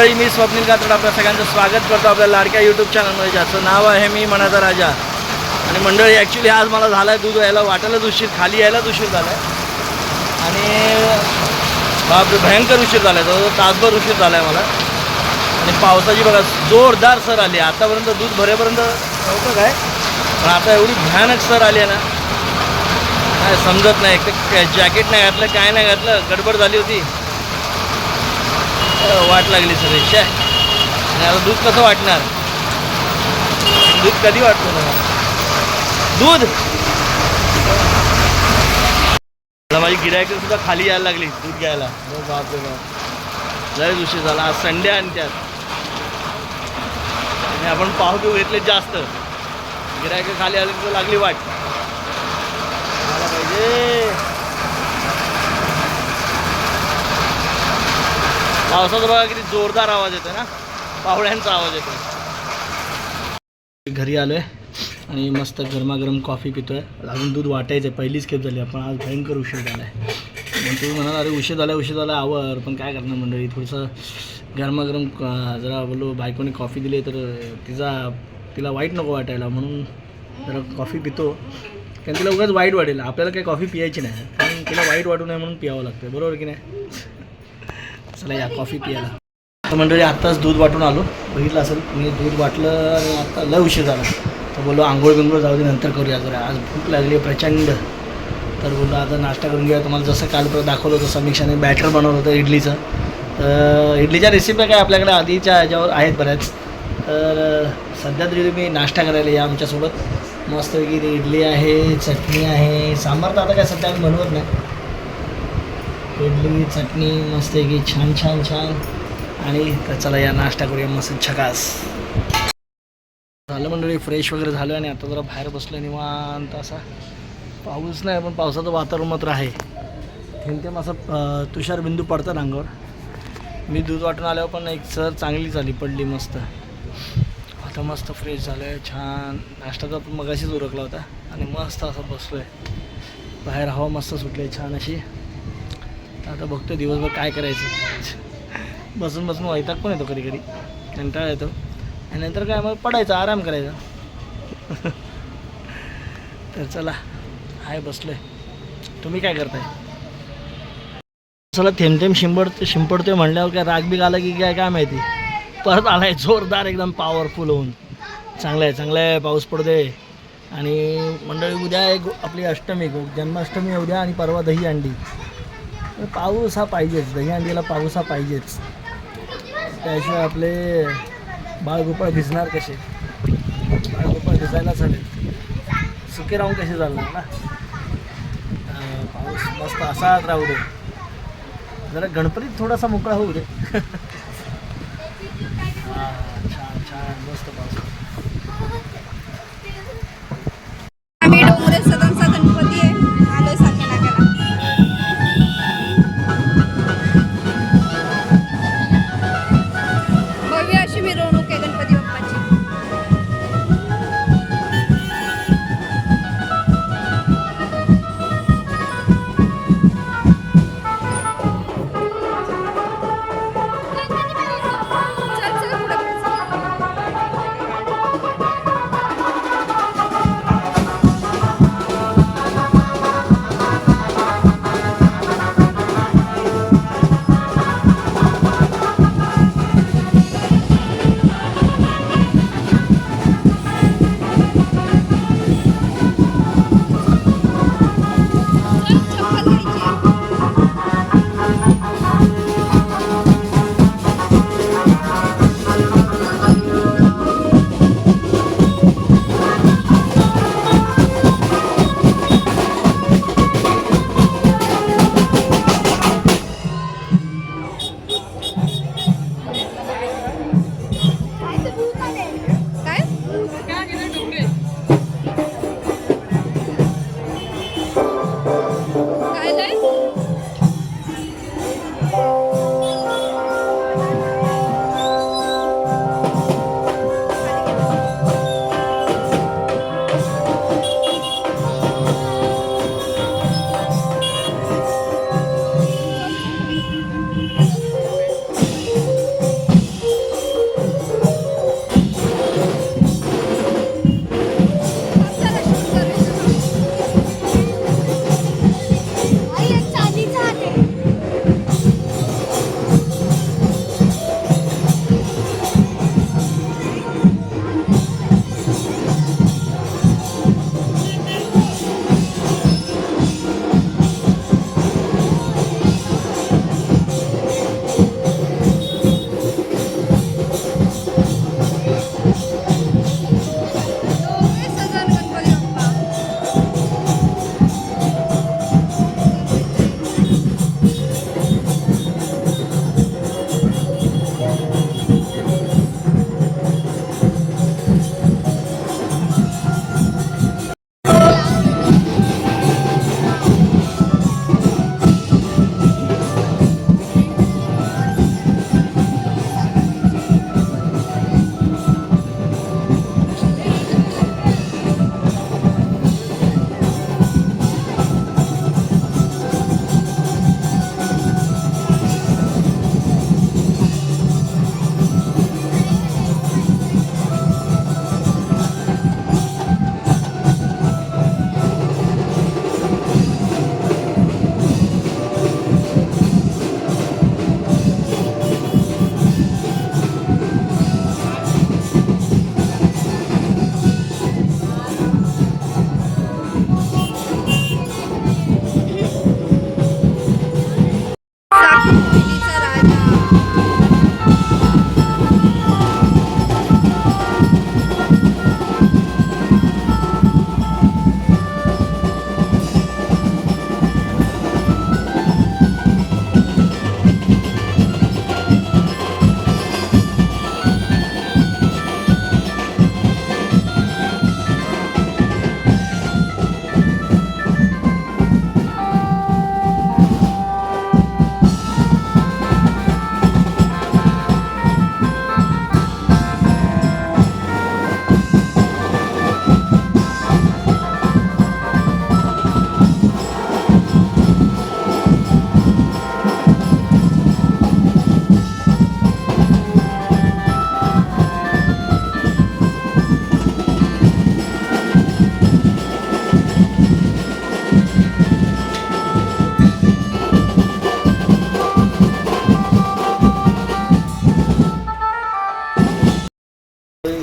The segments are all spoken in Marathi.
मंडळी मी स्वप्नील कातड आपल्या सगळ्यांचं स्वागत करतो आपल्या लाडक्या यूट्यूब चॅनलमध्ये ज्याचं नाव आहे मी मनाचा राजा. आणि मंडळी ॲक्च्युली आज मला झाला आहे दूध यायला वाटायलाच उशीर खाली यायलाच उशीर झाला आहे आणि बाप भयंकर उशीर झाला आहे जवळजवळ तासभर उशीर झाला आहे मला. आणि पावसाची बघा जोरदार सर आली. आहे. आतापर्यंत दूध भरेपर्यंत नव्हतं काय पण आता एवढी भयानक सर आली आहे ना. काय समजत नाही. एक तर जॅकेट नाही घातलं काय नाही घातलं गडबड झाली होती. वाट लागली सगळी. शाय आणि आता दूध कसं वाटणार? दूध कधी वाटतो ना दूध? मला माझी गिरायक सुद्धा खाली यायला लागली दूध घ्यायला. बाप बाप. लय उशीर झाला. आज संडे आणि त्यात. आणि आपण पाव घेऊ घेतले जास्त. गिरायक खाली आली तर लागली वाट. मला पाहिजे. पावसाचा बघा किती जोरदार आवाज येतो ना. पावड्यांचा आवाज येतो घरी आलो आहे आणि मस्त गरमागरम कॉफी पितो आहे अजून दूध वाटायचं आहे पहिलीच खेप झाली. आपण आज भयंकर उशीर झाला आहे मग तुम्ही म्हणाल अरे उशीर झाला उशीर झाला आवर. पण काय करणार मंडळी? थोडंसं गरमागरम जरा बोललो बायकोने कॉफी दिली तर तिचा तिला वाईट नको वाटायला. म्हणून जरा कॉफी पितो. कारण तिला उगाच वाईट वाटेल. आपल्याला काही कॉफी पियायची नाही. कारण तिला वाईट वाटू नये म्हणून पियावं लागतं बरोबर की नाही? चला या कॉफी पियाला तर मंडळी आत्ताच दूध वाटून आलो. बघितलं असेल मी दूध वाटलं आणि आत्ता लय उशीर झाला. तर बोललो आंघोळ बिंघोळ जाऊ दे नंतर करूया जरा. आज भूक लागली आहे प्रचंड. तर बोललो आता नाश्ता करून घेऊया. तुम्हाला जसं काल दाखवलं होतं समीक्षाने बॅटर बनवलं होतं इडलीचं. तर इडलीच्या रेसिपी काय आपल्याकडे आधीच्या ह्याच्यावर आहेत बऱ्याच. तर सध्या तरी तुम्ही नाश्ता करायला या आमच्यासोबत. मस्तपैकी इडली आहे चटणी आहे. सांबार तर आता काय सध्या आम्ही बनवत नाही. इडली चटणी मस्त की छान छान छान. आणि तर चला या नाश्ता करूया मस्त छकास. झालं मंडळी फ्रेश वगैरे झालं आणि आता जरा बाहेर बसलो निवांत असा. पाऊस नाही पण पावसाचं वातावरण मात्र आहे. थेंब थेंब असं बिंदू तुषारबिंदू पडतात अंगावर. मी दूध वाटून आल्यावर पण एक सर चांगली झाली पडली मस्त. आता मस्त फ्रेश झालं आहे छान. नाश्ता तर मगाशीच उरकला होता. आणि मस्त असं बसलो आहे बाहेर हवा मस्त सुटली आहे छान अशी. आता बघतो दिवसभर काय करायचं. बसून बसून वैताग पण येतो कधी कधी. कंटाळा येतो. आणि नंतर काय मग पडायचं आराम करायचा. तर चला हाय बसलोय. तुम्ही काय करताय? चला थेंब थेंब शिंपड शिंपडतोय म्हणल्यावर काय राग बिग आला की काय काय माहिती? परत आलाय जोरदार एकदम पॉवरफुल होऊन. चांगलं आहे चांगलं आहे पाऊस पडतोय. आणि मंडळी उद्या एक आपली अष्टमी जन्माष्टमी उद्या आणि परवा दही अंडी तर पाऊस हा पाहिजेच दहीहंडीला पाऊस हा पाहिजेच. त्याशिवाय आपले बाळगोपाळ भिजणार कसे? बाळगोपाळ भिजायलाच हवे सुके राहून कसे चालणार ना? पाऊस मस्त असाच राहू दे. जरा गणपतीत थोडासा मोकळा होऊ दे.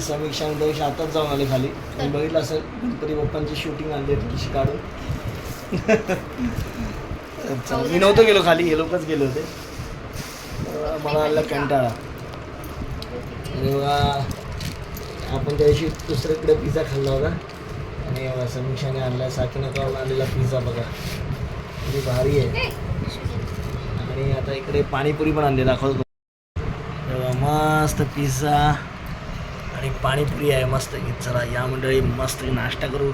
समीक्षा आणि दिवशी आताच जाऊन आले खाली. मी बघितलं असेल गणपती बाप्पांची शूटिंग आणली होती काढून. मी नव्हतं गेलो खाली हे लोकच गेले होते. मला आला कंटाळा. तेव्हा आपण त्या दिवशी दुसरीकडे पिझ्झा खाल्ला होता. आणि समीक्षाने आणला साकीनकावरून आणलेला पिझ्झा बघा. किती भारी आहे. आणि आता इकडे पाणीपुरी पण आणली दाखवतो. मस्त पिझ्झा आणि पाणीपुरी आहे मस्त. की चला या मंडळी मस्त नाश्ता करू.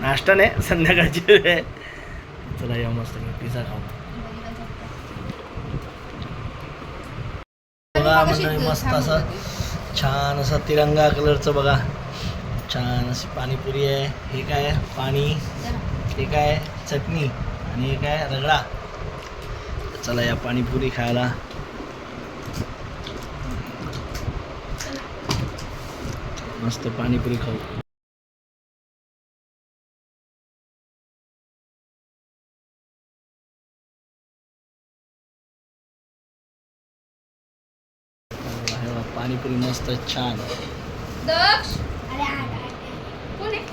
नाश्ता नाही संध्याकाळची आहे. चला या मस्त की पिझ्झा खाऊ. बघा मंडळी मस्त असं छान असं तिरंगा कलरचं बघा. छान अशी पाणीपुरी आहे. हे काय? पाणी. हे काय? चटणी. आणि हे काय? रगडा. चला या पाणीपुरी खायला. मस्त पाणीपुरी खाऊ. पाणीपुरी मस्त छान. दक्ष. कोण आहे?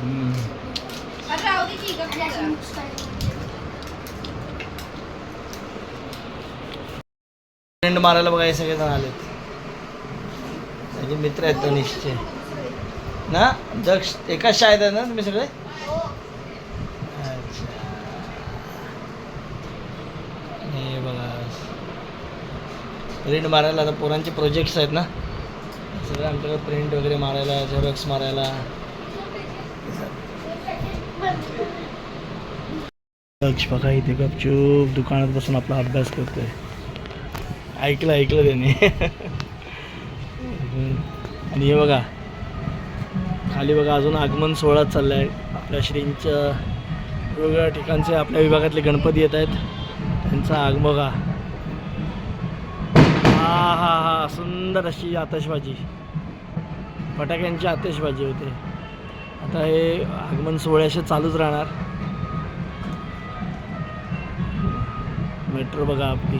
हम्म. अरे राहू दे की गप्प जरा. फ्रेंड मारायला बघा हे सगळेजण आलेत. माझे मित्र आहेत तनिषचे ना? दक्ष एकाच शाळेत आहे ना तुम्ही सगळे? अच्छा. हे बघा. प्रिंट मारायला आता पोरांचे प्रोजेक्ट्स आहेत ना? सगळं आमच्याकडे प्रिंट वगैरे मारायला झेरॉक्स मारायला. दक्ष बघा इथे गपचूप दुकानात बसून आपला अभ्यास करतोय. ऐकलं ऐकलं त्याने. आणि हे बघा. खाली बघा अजून आगमन सोहळा चालला आहे आपल्या श्रींच्या वेगवेगळ्या ठिकाणचे आपल्या विभागातले गणपती येत आहेत. त्यांचा आगमन बघा. हा हा हा सुंदर अशी आतषबाजी. फटाक्यांची आतषबाजी होते. आता हे आगमन सोहळे चालूच राहणार. मेट्रो बघा आपली.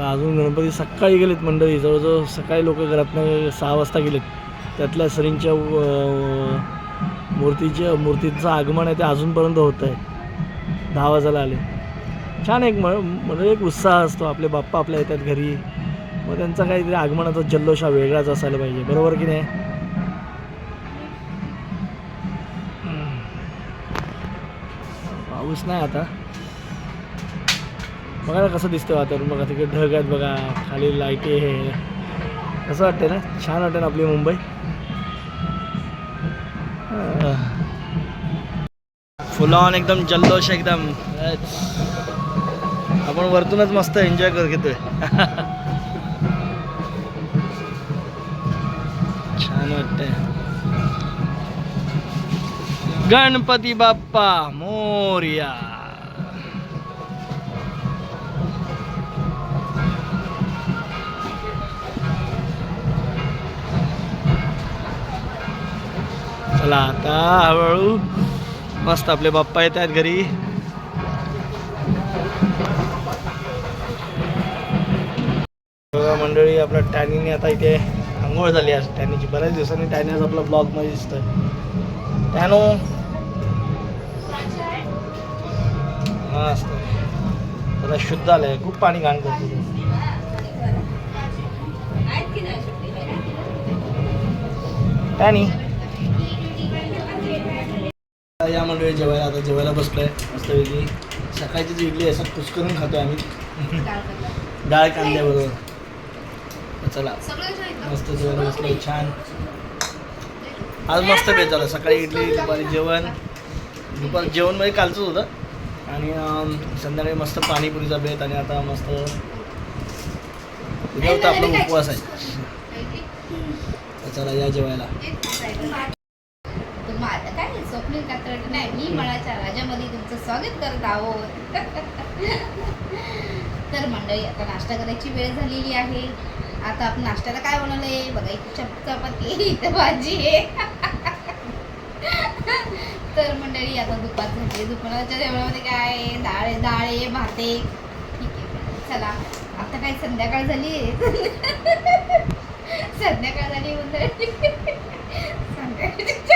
अजून गणपती सकाळी गेलेत मंडळी. जवळजवळ सकाळी लोक घरातनं सहा वाजता गेलेत. त्यातल्या सरींच्या मूर्तीच्या मूर्तीचं आगमन आहे ते अजूनपर्यंत होत आहे दहा वाजायला आले. छान एक म्हणजे एक उत्साह असतो. आपले बाप्पा आपल्या येतात घरी. मग त्यांचा काहीतरी आगमनाचा जल्लोष हा वेगळाच असायला पाहिजे. बरोबर की नाही? पाऊस नाही आता. बघा ना कसं दिसतं वातावरण. बघा तिकडे ढग आहेत बघा खाली लाईटी हे कसं वाटते ना? छान वाटते ना आपली मुंबई? फुल ऑन एकदम जल्लोष एकदम. आपण वरतूनच मस्त एन्जॉय करत घेतोय. छान वाटतंय. गणपती बाप्पा मोर्या. चला आता हळूहळू मस्त आपले बाप्पा येत आहेत घरी. मंडळी आपल्या टॅनीने आता इथे आंघोळ झाली आज. टॅनीची बऱ्याच दिवसांनी टॅनी आज आपला ब्लॉगमध्ये दिसतोय. टॅनो. मस्त. जरा शुद्ध आलंय. खूप पाणी घाण करतो टॅनी. टॅनी या मंडळी जेवायला आता जेवायला बसलोय. मस्तपैकी. सकाळची जी इडली आहे असं कुसकरून खातोय आम्ही. डाळ कांद्याबरोबर चला. मस्त जेवायला बसलोय. छान. आज मस्त बेत झालं. सकाळी इडली दुपारी जेवण? दुपार जेवण म्हणजे कालचंच होतं. आणि संध्याकाळी मस्त पाणीपुरीचा बेत आणि आता मस्त उद्या होता आपला उपवास आहे. चला या जेवायला. स्वप्नील कात्रड नाही मी मळाच्या राजामध्ये तुमचं स्वागत करत आहोत. तर मंडळी आता नाश्ता करायची वेळ झालेली आहे. आता आपण नाश्त्याला काय बनवलंय? बघा एक चप चपाती इथं भाजी आहे. तर मंडळी आता दुपार झाली दुपारच्या जेवणामध्ये काय आहे? डाळ आहे डाळ आहे भात आहे. ठीक आहे. चला आता काय संध्याकाळ झाली आहे? संध्याकाळ झाली मंडळी संध्याकाळची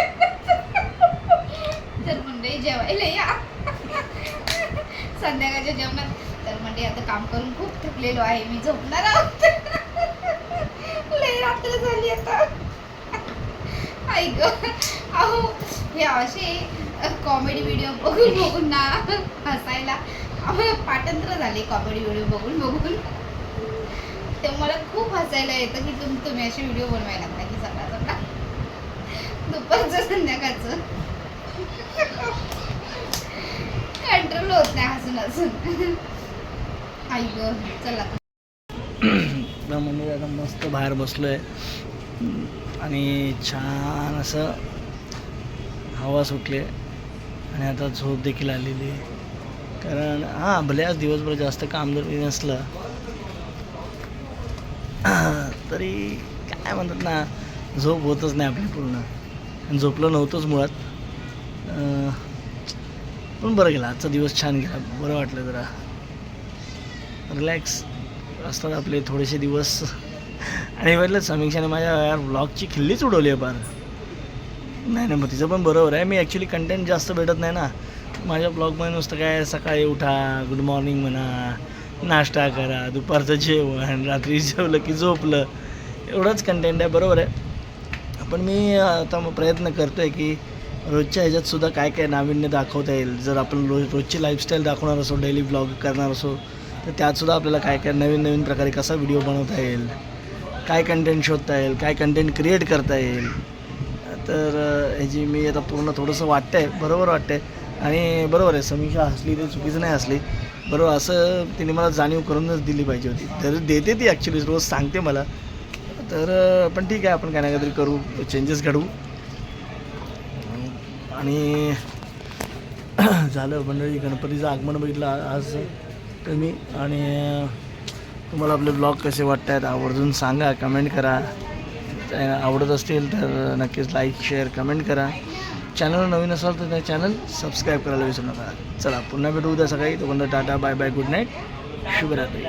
तर मंडळी जेवायला या संध्याकाळच्या जेवणात. तर म्हणजे आता काम करून खूप थकलेलो आहे. मी झोपणार आहोत. लय रात्र झाली आता. ऐक अहो हे असे कॉमेडी व्हिडिओ बघून बघून ना हसायला. आम्हाला पाठंत्र झाले कॉमेडी व्हिडिओ बघून बघून. ते मला खूप हसायला येतं की तुम तुम्ही असे व्हिडिओ बनवायला लागता की सकाळ सकाळ दुपारचं संध्याकाळचं. कंट्रोल होत नाही हसून हसून ऐक चला. तर म्हणजे आता मस्त बाहेर बसलो आहे आणि छान असं हवा सुटली. आणि आता झोप देखील आलेली. आहे कारण हां भले आज दिवसभर जास्त काम जरी नसलं. तरी काय म्हणतात ना झोप होतच नाही आपली पूर्ण. आणि झोपलं नव्हतंच मुळात. पण बरं गेला. आजचा दिवस छान गेला. बरं वाटलं जरा. रिलॅक्स असतात आपले थोडेसे दिवस. आणि म्हटलं समीक्षाने माझ्या यार ब्लॉगची खिल्लीच उडवली आहे फार नाही नाही मग तिचं पण बरोबर आहे. मी ॲक्च्युली कंटेंट जास्त भेटत नाही ना. माझ्या ब्लॉगमध्ये नुसतं काय सकाळी उठा गुड मॉर्निंग म्हणा नाश्ता करा दुपारचं जेवण रात्री जेवलं की झोपलं. एवढंच कंटेंट आहे. बरोबर आहे. पण मी आता मग प्रयत्न करतो आहे की रोजच्या ह्याच्यात सुद्धा काय काय नाविन्य दाखवता येईल. जर आपण रोज रोजची लाईफस्टाईल दाखवणार असो डेली ब्लॉग करणार असो तर त्यातसुद्धा आपल्याला काय काय नवीन नवीन प्रकारे कसा व्हिडिओ बनवता येईल काय कंटेंट शोधता येईल काय कंटेंट क्रिएट करता येईल. तर ह्याची मी आता पूर्ण थोडंसं वाटतं आहे बरोबर वाटतं आहे आणि बरोबर आहे समीक्षा हसली ते चुकीचं नाही हसली. बरोबर असं तिने मला जाणीव करूनच दिली पाहिजे होती. तर देते ती ॲक्च्युली रोज सांगते मला. तर पण ठीक आहे आपण काय ना काहीतरी करू चेंजेस घडवू. आणि झालं मंडळी गणपतीचं आगमन बघितलं आज तुम्ही. आणि तुम्हाला आपले ब्लॉग कसे वाटत आहेत आवर्जून सांगा कमेंट करा. आवडत असतील तर नक्कीच लाईक शेअर कमेंट करा. चॅनल नवीन असाल तर त्या चॅनल सबस्क्राईब करायला विसरू नका. चला पुन्हा भेटू उद्या सकाळी. तोपर्यंत tata bye bye good night शुभरात्री.